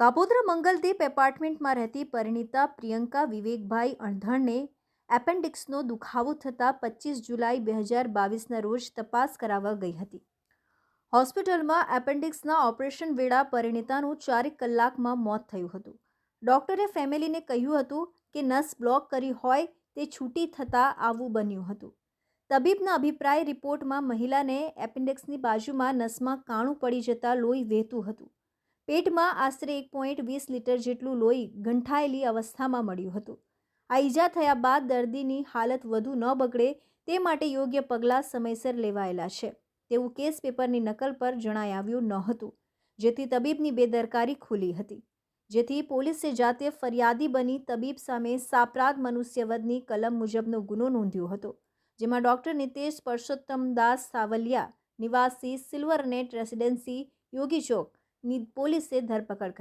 કાપોદ્રા મંગલદીપ એપાર્ટમેન્ટમાં રહેતી પરિણીતા પ્રિયંકા વિવેકભાઈ અણધણને એપેન્ડિક્સનો દુખાવો થતાં પચીસ જુલાઈ બે હજાર બાવીસના રોજ તપાસ કરાવવા ગઈ હતી. હોસ્પિટલમાં એપેન્ડિક્સના ઓપરેશન વેળા પરિણીતાનું ચારેક કલાકમાં મોત થયું હતું. ડૉક્ટરે ફેમિલીને કહ્યું હતું કે નસ બ્લોક કરી હોય તે છૂટી થતાં આવું બન્યું હતું. તબીબના અભિપ્રાય રિપોર્ટમાં મહિલાને એપેન્ડિક્સની બાજુમાં નસમાં કાણું પડી જતાં લોહી વહેતું હતું. પેટમાં આશરે એક પોઈન્ટ વીસ લીટર જેટલું લોહી ગંઠાયેલી અવસ્થામાં મળ્યું હતું. આ ઈજા થયા બાદ દર્દીની હાલત વધુ ન બગડે તે માટે યોગ્ય પગલાં સમયસર લેવાયેલા છે. તેવું કેસ પેપરની નકલ પર જણાઈ આવ્યું ન હતું. જેથી તબીબની બેદરકારી ખુલી હતી. જેથી પોલીસે જાતે ફરિયાદી બની તબીબ સામે સાપરાધ મનુષ્યવદની કલમ મુજબનો ગુનો નોંધ્યો હતો, જેમાં ડૉક્ટર નિતેશ પરસોત્તમદાસ સાવલિયા, નિવાસી સિલ્વરનેટ રેસિડેન્સી, યોગી ચોકની પોલીસે ધરપકડ કરી